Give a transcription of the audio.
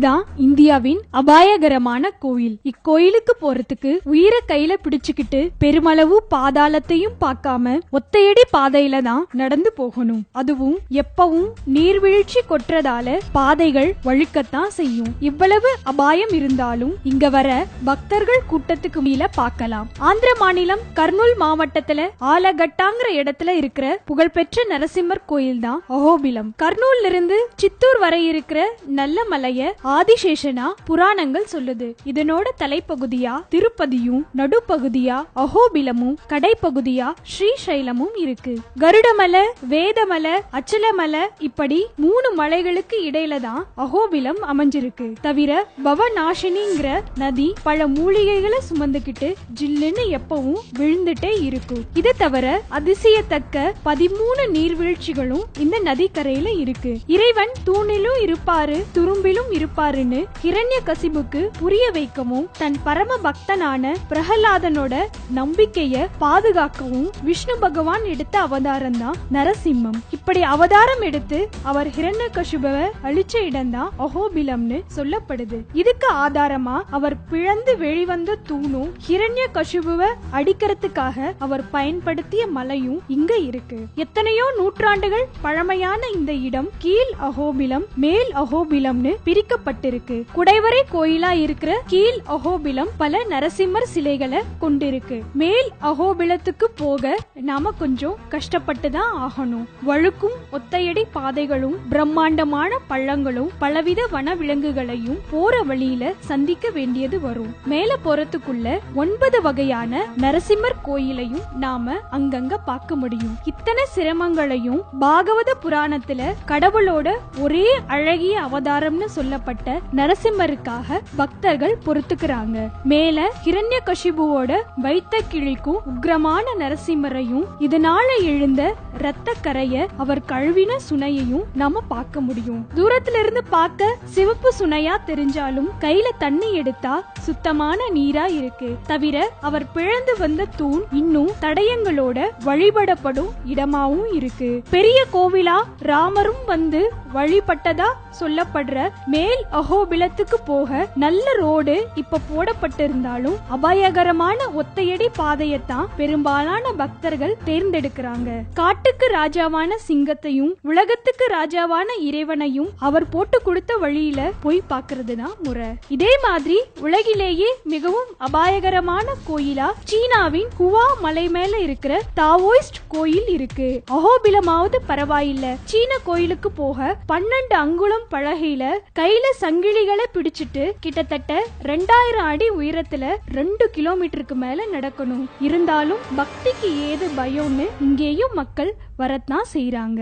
இதுதான் இந்தியாவின் அபாயகரமான கோயில். இக்கோயிலுக்கு போறதுக்கு உயிரை கையில பிடிச்சுக்கிட்டு பெருமளவு பாதாளத்தையும் பார்க்காம ஒத்தையடி பாதையில தான் நடந்து போகணும். அதுவும் எப்பவும் நீர்வீழ்ச்சி கொட்டுறதால பாதைகள் வழுக்கத்தான் செய்யும். இவ்வளவு அபாயம் இருந்தாலும் இங்க வர பக்தர்கள் கூட்டத்துக்கு மேல பார்க்கலாம். ஆந்திர மாநிலம் கர்னூல் மாவட்டத்துல ஆலகட்டாங்கிற இடத்துல இருக்கிற புகழ்பெற்ற நரசிம்மர் கோயில் தான் அகோபிலம். கர்னூல்ல இருந்து சித்தூர் வரை இருக்கிற நல்ல மலைய ஆதிசேஷனா புராணங்கள் சொல்லுது. இதனோட தலைப்பகுதியா திருப்பதியும் நடுப்பகுதியா அகோபிலமும் கடைப்பகுதியா ஸ்ரீசைலமும் இருக்கு. கருடமலை வேதமலை அச்சலமலை இப்படி மூணு மலைகளுக்கு இடையில தான் அகோபிலம் அமைஞ்சிருக்கு. தவிர பவநாசினிங்கிற நதி பல மூலிகைகளை சுமந்துக்கிட்டு ஜில்லுன்னு எப்பவும் விழுந்துட்டே இருக்கும் இதை தவிர அதிசயத்தக்க பதிமூணு நீர்வீழ்ச்சிகளும் இந்த நதிக்கரையில இருக்கு. இறைவன் தூணிலும் இருப்பாரு துரும்பிலும் இருப்பாருன்னு கிரண்ய கசிபுக்கு புரிய வைக்கவும் தன் பரம பக்தனான பிரகலாதனோட நம்பிக்கைய பாதுகாக்கவும் விஷ்ணு பகவான் எடுத்த அவதாரம் தான் நரசிம்மம். இப்படி அவதாரம் எடுத்து அவர் ஹிரண்ய கசுபவை அழிச்ச இடம் தான் சொல்லப்படுது. இதுக்கு ஆதாரமா அவர் பிளந்து வெளிவந்த தூணும் ஹிரண்ய கசிபுவ அடிக்கிறதுக்காக அவர் பயன்படுத்திய மலையும் இங்க இருக்கு. எத்தனையோ நூற்றாண்டுகள் பழமையான இந்த இடம் கீழ் அஹோபிலம் மேல் அஹோபிலம்னு பிரிக்கப்பட்டிருக்கு குடைவரை கோயிலா இருக்கிற கீழ் அகோபிலம் பல நரசிம்மர் சிலைகளை கொண்டிருக்கு. மேல் அகோபிலத்துக்கு போக நாம கொஞ்சம் கஷ்டப்பட்டு தான் ஆகணும். வழுக்கும் ஒத்தையடி பாதைகளும் பிரம்மாண்டமான பள்ளங்களும் பலவித வன விலங்குகளையும் போற வழியில சந்திக்க வேண்டியது வரும். மேல போறதுக்குள்ள ஒன்பது வகையான நரசிம்மர் கோயிலையும் நாம அங்கங்க பார்க்க முடியும். இத்தனை சிரமங்களையும் பாகவத புராணத்துல கடவுளோட ஒரே அழகிய அவதாரம்னு சொல்லப்பட்ட நரசிம்மருக்காக பக்தர்கள் பொறுத்துக்கிறாங்க. மேல கிரண்ய கஷிபுவோட வைத்த கிழிக்கும் உக்ரமான நரசிம்மரையும் இதனால எழுந்த இரத்த கரைய அவர் கழுவின சுனையையும் நாம பார்க்க முடியும். தூரத்துல இருந்து பார்க்க சிவப்பு சுனையா தெரிஞ்சாலும் கையில தண்ணி எடுத்தா சுத்தமான நீரா இருக்கு. தவிர அவர் பிழந்து வந்த தூண் இன்னும் தடயங்களோட வழிபடப்படும் இடமாவும் இருக்கு. பெரிய கோவிலா ராமரும் வந்து வழிபட்டதா சொல்லப்படுற மேல் அகோபிலத்துக்கு போக நல்ல ரோடு இப்ப போடப்பட்டிருந்தாலும் அபாயகரமான ஒத்தையடி பாதையத்தான் பெரும்பாலான பக்தர்கள் தேர்ந்தெடுக்கிறாங்க. காட்டுக்கு ராஜாவான சிங்கத்தையும் உலகத்துக்கு ராஜாவான இறைவனையும் அவர் போட்டு கொடுத்த வழியில போய் பாக்குறதுதான் முறை. இதே மாதிரி உலகிலேயே மிகவும் அபாயகரமான கோயிலா சீனாவின் குவா மலை மேல இருக்கிற தாவோயிஸ்ட் கோயில் இருக்கு. அஹோபிலமாவது பரவாயில்ல. சீன கோயிலுக்கு போக பன்னெண்டு அங்குளம் பலகையில கையில சங்கிலிகளை பிடிச்சிட்டு கிட்டத்தட்ட ரெண்டாயிரம் அடி உயரத்துல ரெண்டு கிலோமீட்டருக்கு மேல நடக்கணும். இருந்தாலும் பக்திக்கு ஏது பயம்னு இங்கேயும் மக்கள் வரத்தான் செய்யறாங்க